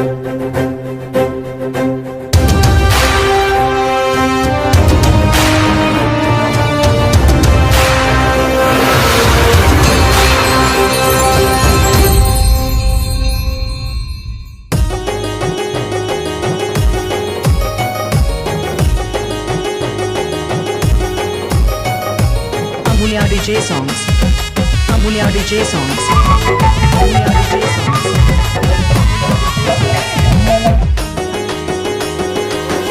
Amulya DJ songs. Amulya DJ songs. Amulya DJ songs.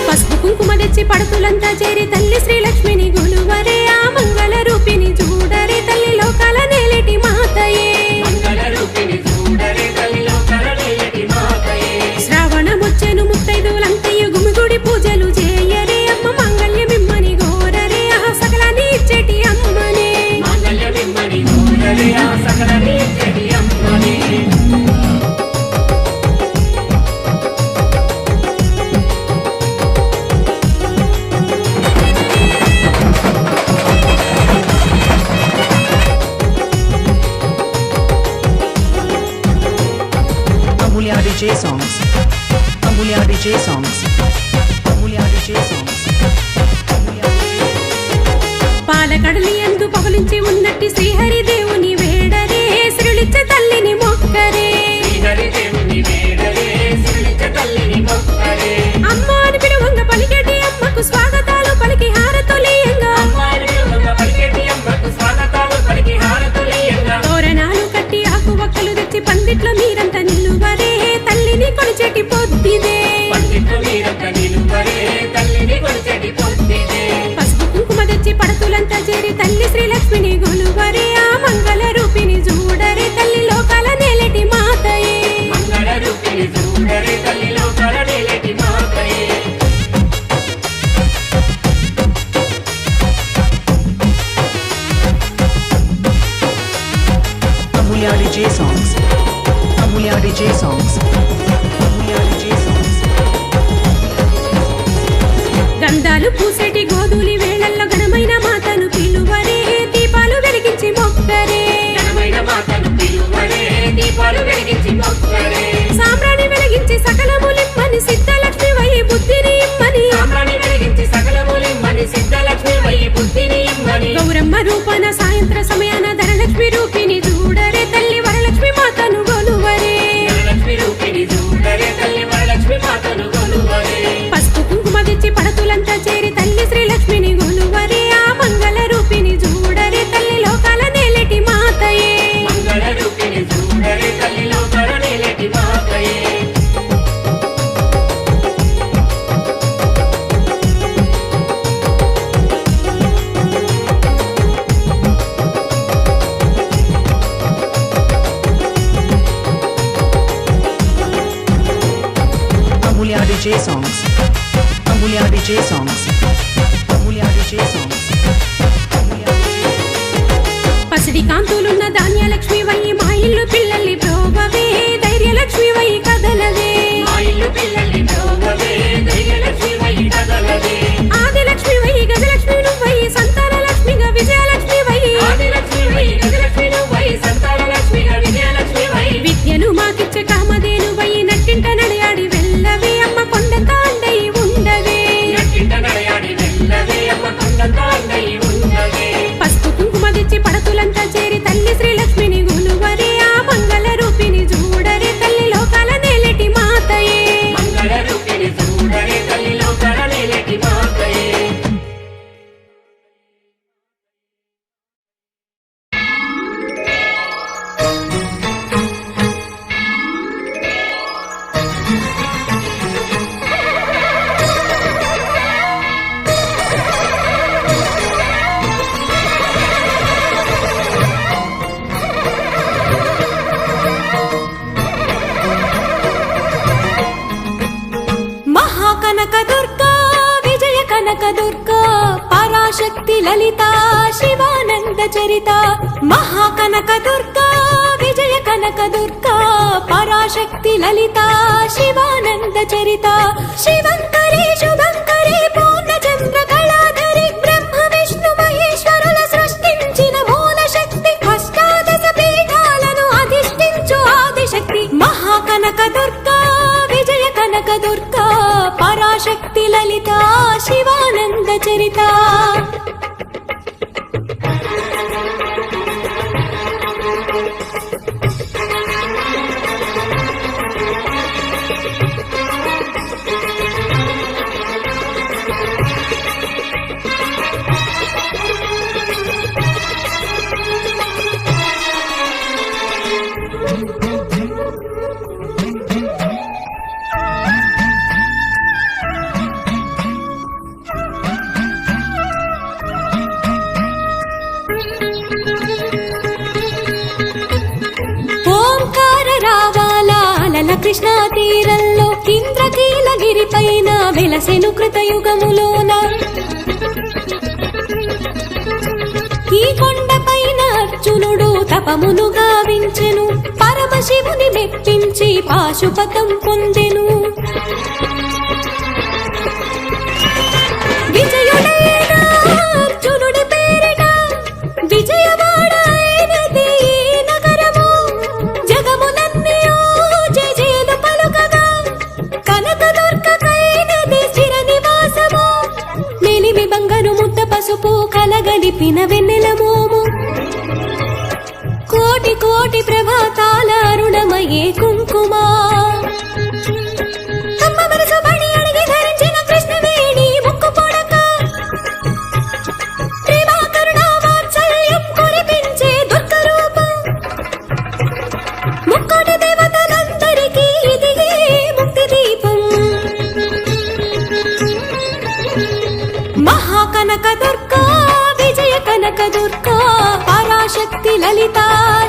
పసుపు కుంకుమ తెచ్చి పడుతులంతా చేరి తల్లి శ్రీలక్ష్మిని గులువరే ఆ మంగళ రూపిణి DJ songs. Mulher DJ songs. Mulher DJ songs. పాలకడలి ఎందు పవలించి ఉన్నట్టి శ్రీహరిదే DJ songs. Amulya DJ songs. Amulya DJ songs. గంధాలు పూసేటి గోధులి వేళల్లో ఘనమైన మాతను పిలువరే దీపాలు వెలిగించి మొక్కరే దీపాలు వెలిగించి మొక్కరే సామ్రాణి వెలిగించి సకలములిమ్మని సిద్ధలక్ష్మి వై బుద్ధిని ఇమ్మని సామ్రాణి వెలిగించి సకలములిమ్మని సిద్ధలక్ష్మి వై బుద్ధిని ఇమ్మని గౌరమ్మ రూపన సాయంత్ర సమయాన Amulya DJ songs. Amulya DJ songs. Amulya DJ songs. పసిడి కాంతులున్న ధాన్యలక్ష్మి వై మా ఇల్లు పిల్లల్ని ప్రోభవే ధైర్యలక్ష్మి వై కదలవే మా ఇల్లు పిల్లల్ని లలిత శివానంద చరిత మహాకనక దుర్గా విజయ కనక దుర్గా పరాశక్తి లలిత శివానంద చరిత శివంకరి శుభంకరి కృష్ణా తీరంలో ఇంద్రకీలగిరి పైన వెలసెను కృతయుగములోన. ఈ కొండ పైన అర్జునుడు తపమును గావించెను పరమశివుని మెప్పించి పాశుపతం పొందెను. కలగలిపిన వెన్నెల మోము. కోటి కోటి ప్రభాతాల అరుణమయే కుంకుమా. అమ్మ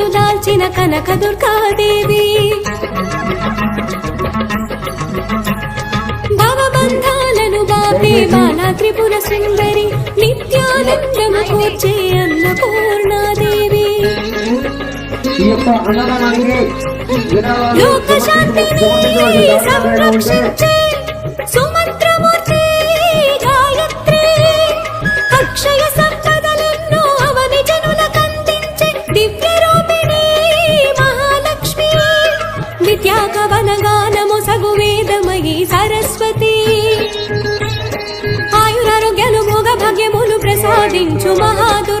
కవచములు దాల్చిన కనక దుర్గాదేవి. భవబంధాలను బాపే బాల త్రిపుర సుందరి నిత్యానందము కూర్చే అన్నపూర్ణాదేవి. ఈ యొక్క అన్నదానానికి విరాళాలు లోక శాంతిని సంరక్షించే సుమంత్రమూర్తి సగు వేదమయి సరస్వతి. ఆయురారోగ్యాలు భోగ భాగ్యములు ప్రసాదించు మహాదు